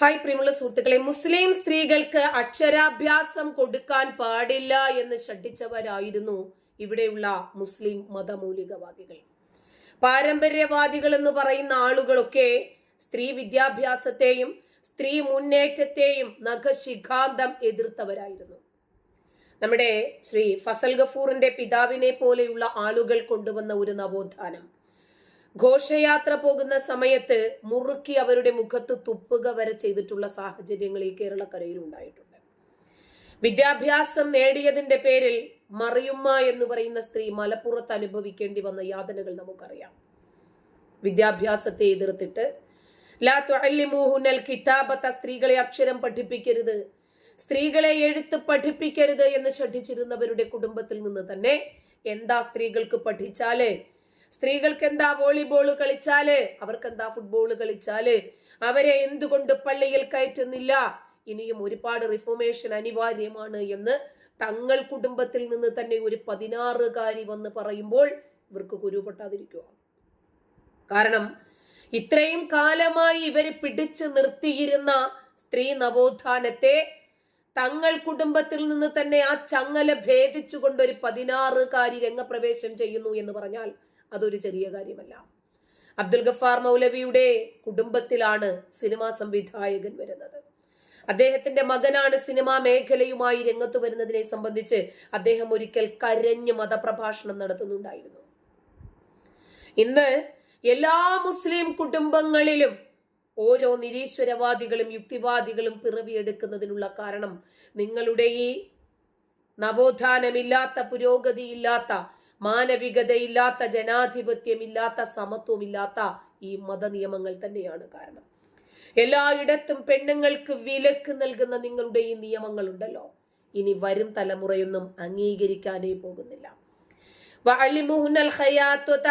Hi പ്രിയമുള്ള സുഹൃത്തുക്കളെ മുസ്ലിം സ്ത്രീകൾക്ക് അക്ഷരാഭ്യാസം കൊടുക്കാൻ പാടില്ല എന്ന് ശഠിച്ചവരായിരുന്നു ഇവിടെയുള്ള മുസ്ലിം മതമൂലികവാദികൾ. പാരമ്പര്യവാദികൾ എന്ന് പറയുന്ന ആളുകളൊക്കെ സ്ത്രീ വിദ്യാഭ്യാസത്തെയും സ്ത്രീ മുന്നേറ്റത്തെയും നഖശിഖാന്തം എതിർത്തവരായിരുന്നു. നമ്മുടെ ശ്രീ ഫസൽ ഗഫൂറിന്റെ പിതാവിനെ പോലെയുള്ള ആളുകൾ കൊണ്ടുവന്ന ഒരു നവോത്ഥാനം. ഘോഷയാത്ര പോകുന്ന സമയത്ത് മുറുക്കി അവരുടെ മുഖത്ത് തുപ്പുക വരെ ചെയ്തിട്ടുള്ള സാഹചര്യങ്ങൾ ഈ കേരളക്കരയിൽ ഉണ്ടായിട്ടുണ്ട്. വിദ്യാഭ്യാസം നേടിയതിന്റെ പേരിൽ മറിയുമ്മ എന്ന് പറയുന്ന സ്ത്രീ മലപ്പുറത്ത് അനുഭവിക്കേണ്ടി വന്ന യാതനകൾ നമുക്കറിയാം. വിദ്യാഭ്യാസത്തെ എതിർത്തിട്ട് ലാ തുഅല്ലിമൂഹുനൽ കിതാബത്ത സ്ത്രീകളെ അക്ഷരം പഠിപ്പിക്കരുത് സ്ത്രീകളെ എഴുത്ത് പഠിപ്പിക്കരുത് എന്ന് ശ്രദ്ധിച്ചിരുന്നവരുടെ കുടുംബത്തിൽ നിന്ന് തന്നെ എന്താ സ്ത്രീകൾക്ക് പഠിച്ചാൽ സ്ത്രീകൾക്ക് എന്താ വോളിബോൾ കളിച്ചാൽ? അവർക്ക് എന്താ ഫുട്ബോൾ കളിച്ചാൽ? അവരെ എന്തുകൊണ്ട് പള്ളിയിൽ കയറ്റുന്നില്ല? ഇനിയും ഒരുപാട് റിഫോർമേഷൻ അനിവാര്യമാണ് എന്ന് തങ്ങൾ കുടുംബത്തിൽ നിന്ന് തന്നെ ഒരു പതിനാറുകാരി വന്ന് പറയുമ്പോൾ ഇവർക്ക് കുരുപൊട്ടാതിരിക്കുക കാരണം ഇത്രയും കാലമായി ഇവർ പിടിച്ചു നിർത്തിയിരുന്ന സ്ത്രീ നവോത്ഥാനത്തെ തങ്ങൾ കുടുംബത്തിൽ നിന്ന് തന്നെ ആ ചങ്ങല ഭേദിച്ചുകൊണ്ട് ഒരു പതിനാറുകാരി രംഗപ്രവേശം ചെയ്യുന്നു എന്ന് പറഞ്ഞാൽ അതൊരു ചെറിയ കാര്യമല്ല. അബ്ദുൽ ഗഫാർ മൗലവിയുടെ കുടുംബത്തിലാണ് സിനിമാ സംവിധായകൻ വരുന്നത്. അദ്ദേഹത്തിന്റെ മകനാണ് സിനിമാ മേഖലയുമായി രംഗത്ത് വരുന്നതിനെ സംബന്ധിച്ച് അദ്ദേഹം ഒരിക്കൽ കരഞ്ഞ് മതപ്രഭാഷണം നടത്തുന്നുണ്ടായിരുന്നു. ഇന്ന് എല്ലാ മുസ്ലിം കുടുംബങ്ങളിലും ഓരോ നിരീശ്വരവാദികളും യുക്തിവാദികളും പിറവിയെടുക്കുന്നതിനുള്ള കാരണം നിങ്ങളുടെ ഈ നവോത്ഥാനമില്ലാത്ത പുരോഗതിയില്ലാത്ത മാനവികതയില്ലാത്ത ജനാധിപത്യമില്ലാത്ത സമത്വമില്ലാത്ത ഈ മതനിയമങ്ങൾ തന്നെയാണ് കാരണം. എല്ലായിടത്തും പെണ്ണുങ്ങൾക്ക് വിലക്ക് നൽകുന്ന നിങ്ങളുടെ ഈ നിയമങ്ങളുണ്ടല്ലോ. ഇനി വരും തലമുറയൊന്നും അംഗീകരിക്കാനേ പോകുന്നില്ല.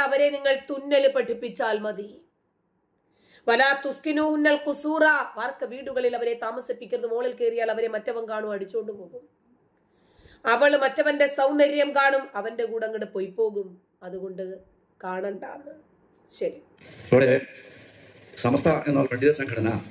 അവരെ നിങ്ങൾ തുന്നൽ പഠിപ്പിച്ചാൽ മതി. വലാ തുസ്കിനുഹുന്നൽ കുസൂറ വാർക്ക വീടുകളിൽ അവരെ താമസിപ്പിക്കരുത് മോളിൽ കയറിയാൽ അവരെ മറ്റവൻ കാണും അടിച്ചുകൊണ്ട് പോകും. അവൾ മറ്റവന്റെ സൗന്ദര്യം കാണും അവന്റെ കൂടെ അങ്ങോട്ട് പോയി പോകും. അതുകൊണ്ട് കാണണ്ടാന്ന്. ശരി. ഇവിടെ സമസ്ത എന്ന പണ്ഡിത സംഘടന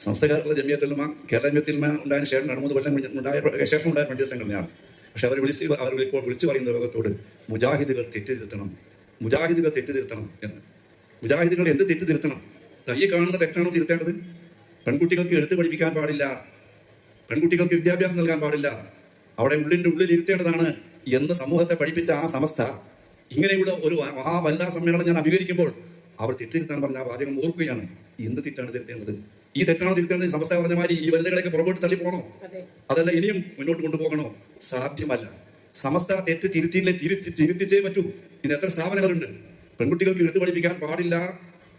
സംസ്ഥകാരുടെ കേരള ജമിയത്തിലുമ കേരള ജമിയത്തിലുമ ഉണ്ടായ ശേഷം രണ്ട് മൂന്ന് കൊല്ലം ഉണ്ടായ ശേഷം ഉണ്ടായ പണ്ഡിത സംഘടനയാണ്. പക്ഷെ അവർ വിളിച്ച് അവർ ഇപ്പോൾ വിളിച്ചു പറയുന്ന ലോകത്തോട് മുജാഹിദുകൾ തെറ്റ് തിരുത്തണം മുജാഹിദുകൾ തെറ്റ് തിരുത്തണം എന്ന്. മുജാഹിദുകൾ എന്ത് തെറ്റ് തിരുത്തണം തയ്യെ കാണുന്ന തെറ്റാണോ തിരുത്തേണ്ടത്? പെൺകുട്ടികൾക്ക് എടുത്തു പഠിപ്പിക്കാൻ പാടില്ല. പെൺകുട്ടികൾക്ക് വിദ്യാഭ്യാസം നൽകാൻ പാടില്ല. അവിടെ ഉള്ളിന്റെ ഉള്ളിൽ ഇരുത്തേണ്ടതാണ് എന്ന് സമൂഹത്തെ പഠിപ്പിച്ച ആ സമസ്ത ഇങ്ങനെയുള്ള ഒരു ആ വനിതാ സമ്മേളനം ഞാൻ അഭികരിക്കുമ്പോൾ അവർ തെറ്റിരുത്താൻ പറഞ്ഞ ആ വാചകം ഓർക്കുകയാണ്. എന്ത് തെറ്റാണ് തിരുത്തേണ്ടത്? ഈ തെറ്റാണ് തിരുത്തേണ്ടത് സമസ്ത പറഞ്ഞ മാതിരി ഈ വനിതകളെയൊക്കെ പുറകോട്ട് തള്ളി പോകണോ? അതല്ല ഇനിയും മുന്നോട്ട് കൊണ്ടുപോകണോ? സാധ്യമല്ല. സമസ്ത തെറ്റ് തിരുത്തിയില്ലേ തിരുത്തി തിരുത്തിച്ചേ പറ്റൂ. ഇന്ന് എത്ര സ്ഥാപനങ്ങളുണ്ട്? പെൺകുട്ടികൾക്ക് എഴുത്ത് പഠിപ്പിക്കാൻ പാടില്ല.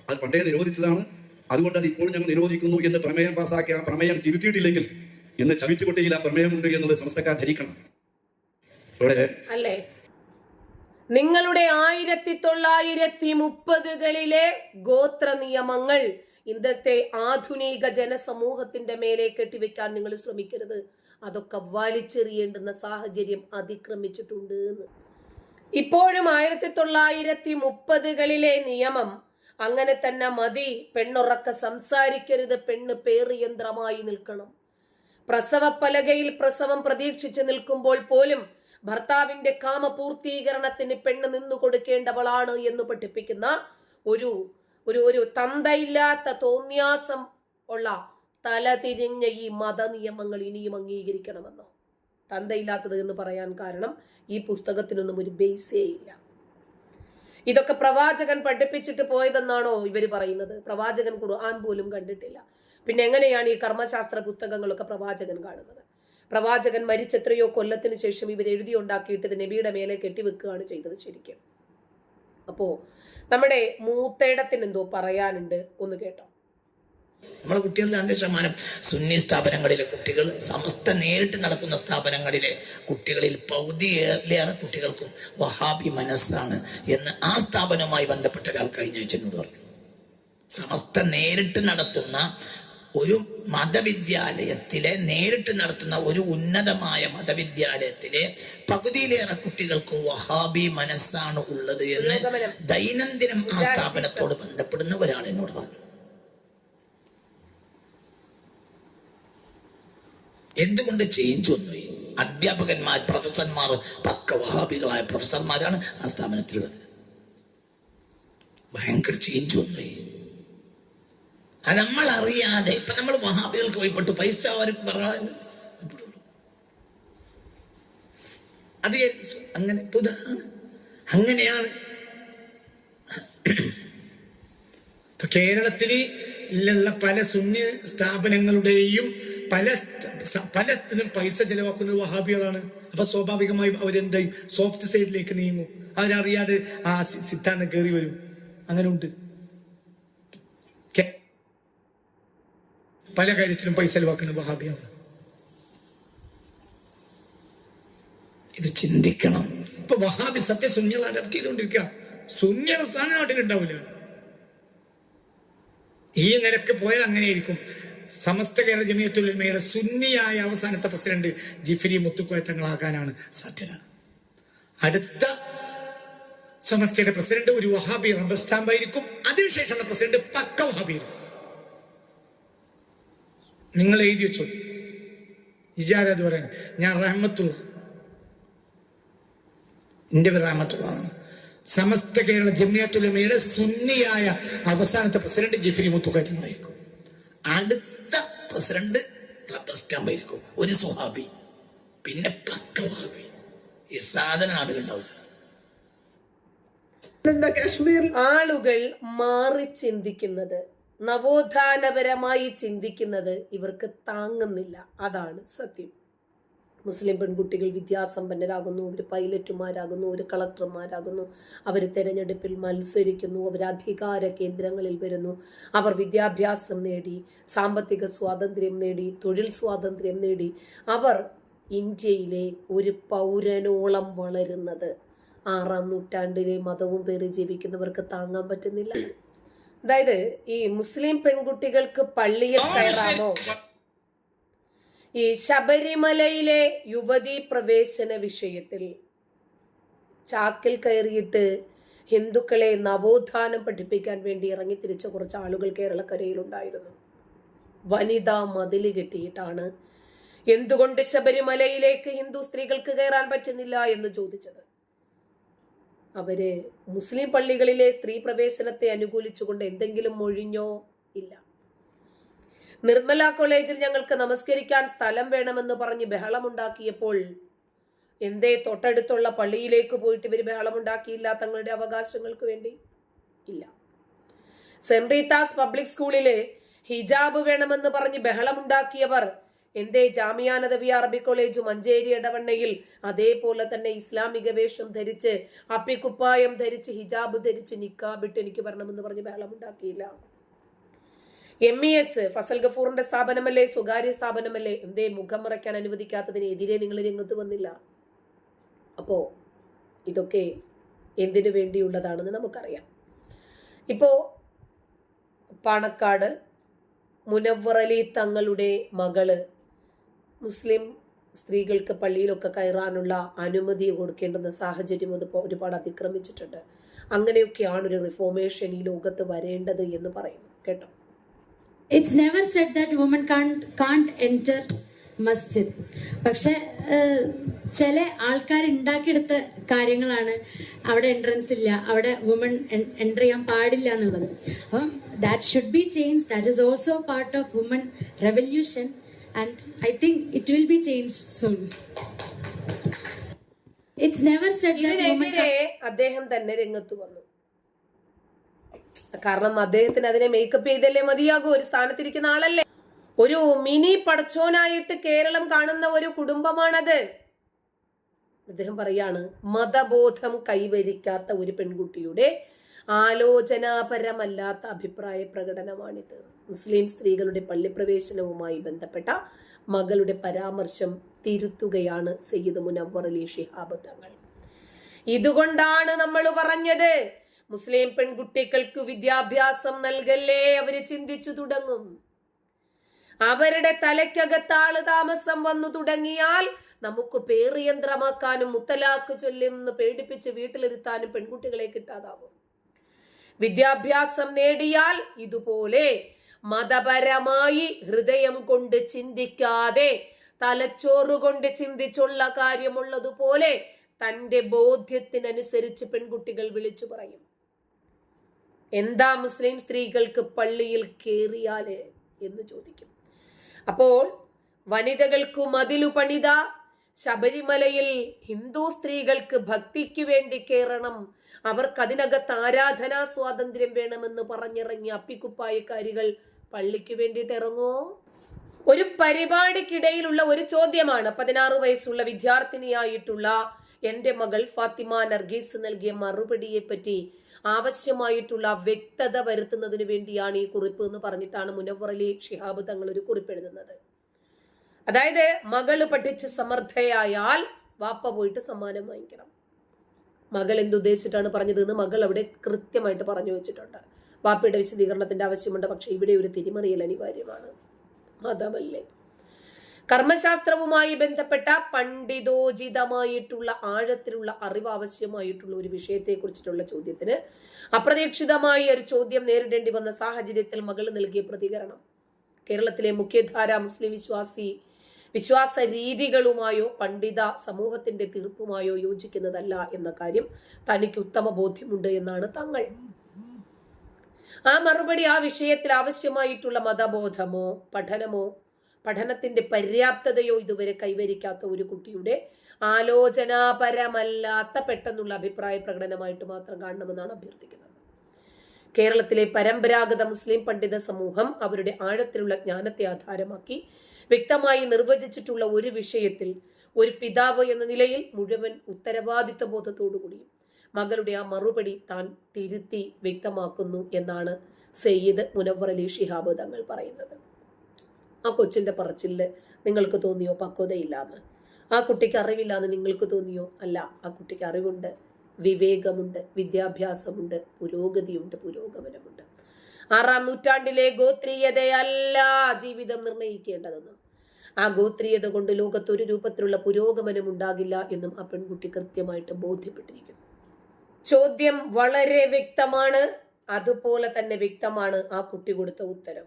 അത് പണ്ടേ നിരോധിച്ചതാണ്. അതുകൊണ്ട് അത് ഇപ്പോൾ ഞങ്ങൾ നിരോധിക്കുന്നു എന്ന് പ്രമേയം പാസാക്കിയ ആ പ്രമേയം തിരുത്തിയിട്ടില്ലെങ്കിൽ ഇന്ന് ചവിറ്റുകുട്ടിയിൽ ആ പ്രമേയമുണ്ട് എന്നുള്ളത് സമസ്തക്കാർ ധരിക്കണം. ഇവിടെ അല്ലേ? നിങ്ങളുടെ ആയിരത്തി തൊള്ളായിരത്തി മുപ്പതുകളിലെ ഗോത്ര നിയമങ്ങൾ ഇന്നത്തെ ആധുനിക ജനസമൂഹത്തിന്റെ മേലെ കെട്ടിവെക്കാൻ നിങ്ങൾ ശ്രമിക്കരുത്. അതൊക്കെ വലിച്ചെറിയേണ്ടുന്ന സാഹചര്യം അതിക്രമിച്ചിട്ടുണ്ട് എന്ന്. ഇപ്പോഴും ആയിരത്തി തൊള്ളായിരത്തി മുപ്പതുകളിലെ നിയമം അങ്ങനെ തന്നെ മതി. പെണ്ണുറക്ക സംസാരിക്കരുത്. പെണ്ണ് പേറിയന്ത്രമായി നിൽക്കണം. പ്രസവ പലകയിൽ പ്രസവം പ്രതീക്ഷിച്ച് നിൽക്കുമ്പോൾ പോലും ഭർത്താവിന്റെ കാമപൂർത്തീകരണത്തിന് പെണ്ണ് നിന്നു കൊടുക്കേണ്ടവളാണ് എന്ന് പഠിപ്പിക്കുന്ന ഒരു ഒരു ഒരു തന്തയില്ലാത്ത തോന്യാസം ഉള്ള തലതിരിഞ്ഞ ഈ മത നിയമങ്ങൾ ഇനിയും അംഗീകരിക്കണമെന്നോ? തന്തയില്ലാത്തത് എന്ന് പറയാൻ കാരണം ഈ പുസ്തകത്തിനൊന്നും ഒരു ബേസേ ഇല്ല. ഇതൊക്കെ പ്രവാചകൻ പഠിപ്പിച്ചിട്ട് പോയതെന്നാണോ ഇവർ പറയുന്നത്? പ്രവാചകൻ ഖുർആൻ പോലും കണ്ടിട്ടില്ല. പിന്നെ എങ്ങനെയാണ് ഈ കർമ്മശാസ്ത്ര പുസ്തകങ്ങളൊക്കെ പ്രവാചകൻ കാണുന്നത്? പ്രവാചകൻ മരിച്ചെത്രയോ കൊല്ലത്തിന് ശേഷം ഇവർ എഴുതി ഉണ്ടാക്കിയിട്ട് ഇത് നബിയുടെ മേലെ കെട്ടിവെക്കുകയാണ് ചെയ്തത് ശരിക്കും. അപ്പോ നമ്മുടെ മൂത്തേടത്തിന് എന്തോ പറയാനുണ്ട് ഒന്ന് കേട്ടോ. നമ്മളെ കുട്ടികളുടെ രണ്ട് ശതമാനം സുന്നി സ്ഥാപനങ്ങളിലെ കുട്ടികൾ സമസ്ത നേരിട്ട് നടക്കുന്ന സ്ഥാപനങ്ങളിലെ കുട്ടികളിൽ പകുതിയിലേറെ കുട്ടികൾക്കും വഹാബി മനസ്സാണ് എന്ന് ആ സ്ഥാപനവുമായി ബന്ധപ്പെട്ട ഒരാൾ കഴിഞ്ഞ ആഴ്ച എന്നോട് പറഞ്ഞു. സമസ്ത നേരിട്ട് നടത്തുന്ന ഒരു മതവിദ്യാലയത്തിലെ നേരിട്ട് നടത്തുന്ന ഒരു ഉന്നതമായ മതവിദ്യാലയത്തിലെ പകുതിയിലേറെ കുട്ടികൾക്ക് വഹാബി മനസ്സാണ് ഉള്ളത് എന്ന് ദൈനംദിനം ആ സ്ഥാപനത്തോട് ബന്ധപ്പെടുന്ന ഒരാൾ എന്നോട് പറഞ്ഞു. എന്തുകൊണ്ട് ചേഞ്ച് വന്നു? അധ്യാപകന്മാർ പ്രൊഫസർമാർ പക്ക വഹാബികളായ പ്രൊഫസർമാരാണ് ആ സ്ഥാപനത്തിലുള്ളത്. ഭയങ്കര ചേഞ്ച് വന്നു. അത് നമ്മൾ അറിയാതെ ഇപ്പൊ നമ്മൾ വഹാബികൾക്ക് വഴിപ്പെട്ടു പൈസ അവർക്ക് പറഞ്ഞു അത് അങ്ങനെ ഇതാണ്. അങ്ങനെയാണ്. ഇപ്പൊ കേരളത്തിൽ ഇല്ലുള്ള പല സുന്നി സ്ഥാപനങ്ങളുടെയും പല പലത്തിനും പൈസ ചെലവാക്കുന്നത് വഹാബികളാണ്. അപ്പൊ സ്വാഭാവികമായും അവരെന്തായും? സോഫ്റ്റ് സൈഡിലേക്ക് നീങ്ങും. അവരറിയാതെ ആ സിദ്ധാന്തം കയറി വരും. അങ്ങനെ ഉണ്ട് പല കാര്യത്തിലും പൈസ ചെലവാക്കുന്ന വഹാബിയാണ്. ഇത് ചിന്തിക്കണം. ഇപ്പൊ വഹാബി സത്യ സുന്യകൾ അഡപ്റ്റ് ചെയ്തുകൊണ്ടിരിക്കുക സുന്യ സ്ഥാനം നാട്ടിലുണ്ടാവില്ല ഈ നിലയ്ക്ക് പോയാൽ അങ്ങനെയായിരിക്കും. സമസ്ത കേരള ജമിയത്തുലമയുടെ സുന്നിയായ അവസാനത്തെ പ്രസിഡന്റ് ജിഫിരി മുത്തുക്കോയത്തങ്ങളാകാനാണ് സാധ്യത. അടുത്ത സമസ്തയുടെ പ്രസിഡന്റ് ഒരു വഹാബി റബ്ബർ സ്റ്റാമ്പായിരിക്കും. അതിനുശേഷമുള്ള പ്രസിഡന്റ് പക്ക വഹാബി ആയിരിക്കും നിങ്ങൾ എഴുതി വെച്ചോ. ഇജാരത് പറയാൻ ഞാൻ റഹ്മത്തുള്ള. എന്റെ റഹ്മത്തുള്ളതാണ് സമസ്ത കേരള ജമിയത്തുലമയുടെ സുന്നിയായ അവസാനത്തെ പ്രസിഡന്റ് ജിഫിരി മുത്തുക്കയറ്റങ്ങളായിരിക്കും അടുത്ത പ്രസിഡന്റ് റബ്ബർ സ്റ്റാമ്പായിരിക്കും ഒരു സ്വഹാബി. പിന്നെ പക്ക ഈ സാധന കാശ്മീർ ആളുകൾ മാറി ചിന്തിക്കുന്നത് നവോത്ഥാനപരമായി ചിന്തിക്കുന്നത് ഇവർക്ക് താങ്ങുന്നില്ല. അതാണ് സത്യം. മുസ്ലിം പെൺകുട്ടികൾ വിദ്യാസമ്പന്നരാകുന്നു അവർ പൈലറ്റുമാരാകുന്നു അവർ കളക്ടർമാരാകുന്നു അവർ തെരഞ്ഞെടുപ്പിൽ മത്സരിക്കുന്നു അവർ അധികാര കേന്ദ്രങ്ങളിൽ വരുന്നു. അവർ വിദ്യാഭ്യാസം നേടി സാമ്പത്തിക സ്വാതന്ത്ര്യം നേടി തൊഴിൽ സ്വാതന്ത്ര്യം നേടി. അവർ ഇന്ത്യയിലെ ഒരു പൗരനോളം വളരുന്നത്. ആറാം നൂറ്റാണ്ടിലെ മതവും പേറി ജീവിക്കുന്നവർക്ക് താങ്ങാൻ പറ്റുന്നില്ല. അതായത് ഈ മുസ്ലിം പെൺകുട്ടികൾക്ക് പള്ളിയിൽ കയറാമോ? ഈ ശബരിമലയിലെ യുവതി പ്രവേശന വിഷയത്തിൽ ചാക്കിൽ കയറിയിട്ട് ഹിന്ദുക്കളെ നവോത്ഥാനം പഠിപ്പിക്കാൻ വേണ്ടി ഇറങ്ങി തിരിച്ച കുറച്ച് ആളുകൾ കേരളക്കരയിലുണ്ടായിരുന്നു വനിതാ മതിൽ കെട്ടിയിട്ടാണ് എന്തുകൊണ്ട് ശബരിമലയിലേക്ക് ഹിന്ദു സ്ത്രീകൾക്ക് കയറാൻ പറ്റുന്നില്ല എന്ന് ചോദിച്ചത്. അവർ മുസ്ലിം പള്ളികളിലെ സ്ത്രീ പ്രവേശനത്തെ അനുകൂലിച്ചുകൊണ്ട് എന്തെങ്കിലും മൊഴിഞ്ഞോ? ഇല്ല. നിർമ്മല കോളേജിൽ ഞങ്ങൾക്ക് നമസ്കരിക്കാൻ സ്ഥലം വേണമെന്ന് പറഞ്ഞ് ബഹളമുണ്ടാക്കിയപ്പോൾ എന്തേ തൊട്ടടുത്തുള്ള പള്ളിയിലേക്ക് പോയിട്ട് ഇവർ ബഹളമുണ്ടാക്കിയില്ല തങ്ങളുടെ അവകാശങ്ങൾക്ക് വേണ്ടി? ഇല്ല. സെന്റ് റീത്താസ് പബ്ലിക് സ്കൂളിലെ ഹിജാബ് വേണമെന്ന് പറഞ്ഞ് ബഹളമുണ്ടാക്കിയവർ എന്തേ ജാമിയ നദവി അറബി കോളേജ് മഞ്ചേരി ഇടവണ്ണയിൽ അതേപോലെ തന്നെ ഇസ്ലാമിക വേഷം ധരിച്ച് അപ്പിക്കുപ്പായം ധരിച്ച് ഹിജാബ് ധരിച്ച് നിക്കാബിട്ട് എനിക്ക് വരണമെന്ന് പറഞ്ഞ് ബഹളമുണ്ടാക്കിയില്ല. എം ഇ എസ് ഫസൽ ഗഫൂറിന്റെ സ്ഥാപനമല്ലേ? സ്വകാര്യ സ്ഥാപനമല്ലേ? എന്തേ മുഖം മറയ്ക്കാൻ അനുവദിക്കാത്തതിനെതിരെ നിങ്ങൾ രംഗത്ത് വന്നില്ല? അപ്പോ ഇതൊക്കെ എന്തിനു വേണ്ടിയുള്ളതാണെന്ന് നമുക്കറിയാം. ഇപ്പോ പാണക്കാട് മുനവ്വറലി തങ്ങളുടെ മകൾ മുസ്ലിം സ്ത്രീകൾക്ക് പള്ളിയിലൊക്കെ കയറാനുള്ള അനുമതി കൊടുക്കേണ്ടുന്ന സാഹചര്യം അത് ഒരുപാട് അതിക്രമിച്ചിട്ടുണ്ട്. അങ്ങനെയൊക്കെയാണ് ഒരു റിഫോർമേഷൻ ഈ ലോകത്ത് വരേണ്ടത് എന്ന് പറയുന്നു. കേട്ടോ? It's never said that woman can't enter masjid പക്ഷെ ചില ആൾക്കാർ ഉണ്ടാക്കിയെടുത്ത കാര്യങ്ങളാണ് അവിടെ എൻട്രൻസ് ഇല്ല അവിടെ വുമൺ എന്റർ ചെയ്യാൻ പാടില്ല എന്നുള്ളത്. അപ്പം that should be change that is also part of woman revolution and I think it will be changed soon. It's never said that woman അദ്ദേഹം തന്നെ രംഗത്ത് വന്നു. കാരണം അദ്ദേഹത്തിന് അതിനെ മേക്കപ്പ് ചെയ്തല്ലേ മതിയാകൂ? ഒരു സ്ഥാനത്തിരിക്കുന്ന ആളല്ലേ? ഒരു മിനി പടച്ചോനായിട്ട് കേരളം കാണുന്ന ഒരു കുടുംബമാണത്. അദ്ദേഹം പറയാണ് മതബോധം കൈവരിക്കാത്ത ഒരു പെൺകുട്ടിയുടെ ആലോചനാപരമല്ലാത്ത അഭിപ്രായ പ്രകടനമാണിത്. മുസ്ലിം സ്ത്രീകളുടെ പള്ളിപ്രവേശനവുമായി ബന്ധപ്പെട്ട മകളുടെ പരാമർശം തിരുത്തുകയാണ് സയ്യിദ് മുനവർ അലി ഷിഹാബ് തങ്ങൾ. ഇതുകൊണ്ടാണ് നമ്മൾ പറഞ്ഞത് മുസ്ലിം പെൺകുട്ടികൾക്ക് വിദ്യാഭ്യാസം നൽകല്ലേ അവർ ചിന്തിച്ചു തുടങ്ങും. അവരുടെ തലയ്ക്കകത്താൾ താമസം വന്നു തുടങ്ങിയാൽ നമുക്ക് പേറിയന്ത്രമാക്കാനും മുത്തലാക്ക് ചൊല്ലുമെന്ന് പേടിപ്പിച്ച് വീട്ടിലിരുത്താനും പെൺകുട്ടികളെ കിട്ടാതാകും. വിദ്യാഭ്യാസം നേടിയാൽ ഇതുപോലെ മതപരമായി ഹൃദയം കൊണ്ട് ചിന്തിക്കാതെ തലച്ചോറുകൊണ്ട് ചിന്തിച്ചുള്ള കാര്യമുള്ളതുപോലെ തന്റെ ബോധ്യത്തിനനുസരിച്ച് പെൺകുട്ടികൾ വിളിച്ചു പറയും. എന്താ മുസ്ലിം സ്ത്രീകൾക്ക് പള്ളിയിൽ കേറിയാൽ? എന്ന് ചോദിക്കും. അപ്പോൾ വനിതകൾക്കു മതിലു പണിത ശബരിമലയിൽ ഹിന്ദു സ്ത്രീകൾക്ക് ഭക്തിക്ക് വേണ്ടി കയറണം അവർക്ക് അതിനകത്ത് ആരാധനാ സ്വാതന്ത്ര്യം വേണമെന്ന് പറഞ്ഞിറങ്ങിയ അപ്പിക്കുപ്പായക്കാരികൾ പള്ളിക്ക് വേണ്ടിയിട്ട് ഇറങ്ങുമോ ഒരു പരിപാടിക്കിടയിലുള്ള ഒരു ചോദ്യമാണ് പതിനാറ് വയസ്സുള്ള വിദ്യാർത്ഥിനിയായിട്ടുള്ള എന്റെ മകൾ ഫാത്തിമ നർഗീസ് നൽകിയ മറുപടിയെ പറ്റി ആവശ്യമായിട്ടുള്ള വ്യക്തത വരുത്തുന്നതിന് വേണ്ടിയാണ് ഈ കുറിപ്പ് എന്ന് പറഞ്ഞിട്ടാണ് മുനവറലി ഷിഹാബ് തങ്ങൾ ഒരു കുറിപ്പ് എഴുതുന്നത് അതായത് മകൾ പഠിച്ച് സമർത്ഥയായാൽ വാപ്പ പോയിട്ട് സമ്മാനം വാങ്ങിക്കണം. മകൾ എന്തുദ്ദേശിച്ചിട്ടാണ് പറഞ്ഞത് എന്ന് മകൾ അവിടെ കൃത്യമായിട്ട് പറഞ്ഞു വെച്ചിട്ടുണ്ട്. വാപ്പയുടെ വിശദീകരണത്തിന്റെ ആവശ്യമുണ്ട്. പക്ഷെ ഇവിടെ ഒരു തിരിമറിയൽ അനിവാര്യമാണ്. മതമല്ലേ? കർമ്മശാസ്ത്രവുമായി ബന്ധപ്പെട്ട പണ്ഡിതോചിതമായിട്ടുള്ള ആഴത്തിലുള്ള അറിവ് ആവശ്യമായിട്ടുള്ള ഒരു വിഷയത്തെ കുറിച്ചിട്ടുള്ള ചോദ്യത്തിന് അപ്രതീക്ഷിതമായി ഒരു ചോദ്യം നേരിടേണ്ടി വന്ന സാഹചര്യത്തിൽ മകൾ നൽകിയ പ്രതികരണം. കേരളത്തിലെ മുഖ്യധാര മുസ്ലിം വിശ്വാസി വിശ്വാസ രീതികളുമായോ പണ്ഡിത സമൂഹത്തിന്റെ തീർപ്പുമായോ യോജിക്കുന്നതല്ല എന്ന കാര്യം തനിക്ക് ഉത്തമ ബോധ്യമുണ്ട് എന്നാണ് തങ്ങൾ. ആ മറുപടി ആ വിഷയത്തിൽ ആവശ്യമായിട്ടുള്ള മതബോധമോ പഠനമോ പഠനത്തിന്റെ പര്യാപ്തതയോ ഇതുവരെ കൈവരിക്കാത്ത ഒരു കുട്ടിയുടെ ആലോചനാപരമല്ലാത്ത പെട്ടെന്നുള്ള അഭിപ്രായ പ്രകടനമായിട്ട് മാത്രം കാണണമെന്നാണ് അഭ്യർത്ഥിക്കുന്നത്. കേരളത്തിലെ പരമ്പരാഗത മുസ്ലിം പണ്ഡിത സമൂഹം അവരുടെ ആഴത്തിലുള്ള ജ്ഞാനത്തെ ആധാരമാക്കി വ്യക്തമായി നിർവചിച്ചിട്ടുള്ള ഒരു വിഷയത്തിൽ ഒരു പിതാവ് എന്ന നിലയിൽ മുഴുവൻ ഉത്തരവാദിത്വ ബോധത്തോടുകൂടിയും മകളുടെ ആ മറുപടി താൻ തിരുത്തി വ്യക്തമാക്കുന്നു എന്നാണ് സയ്യിദ് മുനവർ അലി ഷിഹാബ് തങ്ങൾ പറയുന്നത്. ആ കൊച്ചിന്റെ പറച്ചിൽ നിങ്ങൾക്ക് തോന്നിയോ? പക്വതയില്ലാന്ന്. ആ കുട്ടിക്ക് അറിവില്ലാന്ന് നിങ്ങൾക്ക് തോന്നിയോ? അല്ല ആ കുട്ടിക്ക് അറിവുണ്ട് വിവേകമുണ്ട് വിദ്യാഭ്യാസമുണ്ട് പുരോഗതിയുണ്ട് പുരോഗമനമുണ്ട്. ആറാം നൂറ്റാണ്ടിലെ ഗോത്രീയതയല്ല ജീവിതം നിർണയിക്കേണ്ടതെന്നും ആ ഗോത്രീയത കൊണ്ട് ലോകത്തൊരു രൂപത്തിലുള്ള പുരോഗമനം ഉണ്ടാകില്ല എന്നും ആ പെൺകുട്ടി കൃത്യമായിട്ട് ബോധ്യപ്പെട്ടിരിക്കുന്നു. ചോദ്യം വളരെ വ്യക്തമാണ്. അതുപോലെ തന്നെ വ്യക്തമാണ് ആ കുട്ടി കൊടുത്ത ഉത്തരവ്.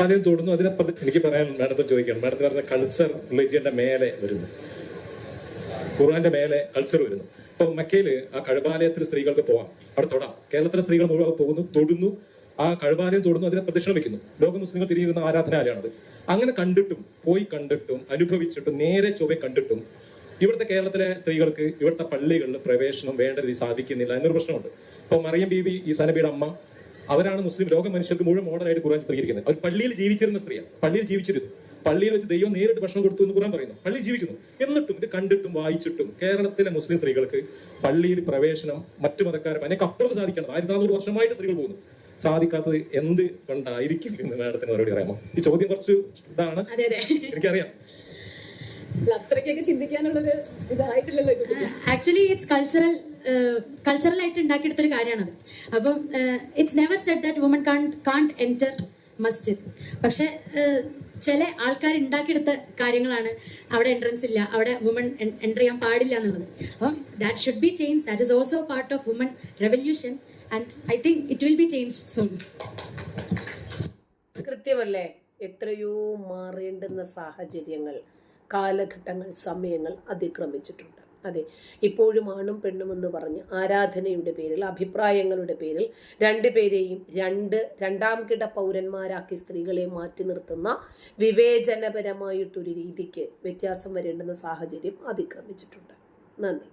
ആദ്യം അതിനപ്പുറത്ത് എനിക്ക് പറയാൻ മാഡത്തെ ചോദിക്കണം. മാഡത്തിന് പറഞ്ഞ കൾച്ചർ റിലീജിയന്റെ മേലെ വരുന്നു. ഖുർആന്റെ മേലെ കൾച്ചർ വരുന്നു. ഇപ്പൊ മക്കയിൽ ആ കഴുപാലയത്തിൽ സ്ത്രീകൾക്ക് പോവാം. അവിടെ തൊടാം. കേരളത്തിലെ സ്ത്രീകൾ മുഴുവൻ പോകുന്നു തൊടുന്നു. ആ കഴിവാലയം തൊടുന്നു അതിനെ പ്രദക്ഷിണം വെക്കുന്നു ലോക മുസ്ലിങ്ങൾ തിരിയുന്ന ആരാധനാലയാണത്. അങ്ങനെ കണ്ടിട്ടും പോയി കണ്ടിട്ടും അനുഭവിച്ചിട്ടും നേരെ ചൊവ്വെ കണ്ടിട്ടും ഇവിടുത്തെ കേരളത്തിലെ സ്ത്രീകൾക്ക് ഇവിടുത്തെ പള്ളികളിൽ പ്രവേശനം വേണ്ട രീതി സാധിക്കുന്നില്ല എന്നൊരു പ്രശ്നമുണ്ട്. ഇപ്പൊ മറിയം ബീബി ഈ സനബിയുടെ അമ്മ അവരാണ് മുസ്ലിം ലോക മനുഷ്യർക്ക് മുഴുവൻ മോഡലായിട്ട് ഖുർആൻ ചിത്രീകരിക്കുന്നത്. അവർ പള്ളിയിൽ ജീവിച്ചിരുന്ന സ്ത്രീയാണ്. പള്ളിയിൽ ജീവിച്ചിരുന്നു. പള്ളിയിൽ വെച്ച് ദൈവം നേരിട്ട് ഭക്ഷണം കൊടുത്തു എന്ന് ഖുർആൻ പറയുന്നു. പള്ളി ജീവിക്കുന്നു. എന്നിട്ടും ഇത് കണ്ടിട്ടും വായിച്ചിട്ടും കേരളത്തിലെ മുസ്ലിം സ്ത്രീകൾക്ക് പള്ളിയിൽ പ്രവേശനം മറ്റു മതക്കാരും അതിനൊക്കെ അപ്പുറത്ത് സാധിക്കണം. ആയിരത്തി നാനൂറ് വർഷമായിട്ട് സ്ത്രീകൾ പോകുന്നു. സാധിക്കാത്തത് എന്ത് കൊണ്ടായിരിക്കും എന്ന് മാഡത്തിന് മറുപടി പറയാമോ? ഈ ചോദ്യം കുറച്ച് ഇതാണ്. അതെ അതെ. എനിക്കറിയാം. അത്രയ്ക്കൊക്കെ ഇതായിട്ടില്ലല്ലോ ആക്ച്വലി ഇറ്റ്സ് കൾച്ചറൽ കൾച്ചറൽ ആയിട്ട് ഉണ്ടാക്കിയെടുത്തൊരു കാര്യമാണത്. അപ്പം it's never said that woman can can't enter masjid പക്ഷെ ചില ആൾക്കാർ ഉണ്ടാക്കിയെടുത്ത കാര്യങ്ങളാണ് അവിടെ എൻട്രൻസ് ഇല്ല അവിടെ വുമൺ എന്റർ ചെയ്യാൻ പാടില്ല എന്നുള്ളത്. അപ്പം that should be change that is also part of woman revolution and I think it will be change soon കൃത്യമല്ലേ? എത്രയോ മാറേണ്ടുന്ന സാഹചര്യങ്ങൾ കാലഘട്ടങ്ങൾ സമയങ്ങൾ അതിക്രമിച്ചിട്ടുണ്ട്. അതെ ഇപ്പോഴും ആണും പെണ്ണും എന്ന് പറഞ്ഞ് ആരാധനയുടെ പേരിൽ അഭിപ്രായങ്ങളുടെ പേരിൽ രണ്ടുപേരെയും രണ്ട് രണ്ടാം കിട പൗരന്മാരാക്കി സ്ത്രീകളെ മാറ്റി നിർത്തുന്ന വിവേചനപരമായിട്ടൊരു രീതിക്ക് വ്യത്യാസം വരേണ്ടുന്ന സാഹചര്യം അതിക്രമിച്ചിട്ടുണ്ട്. നന്ദി.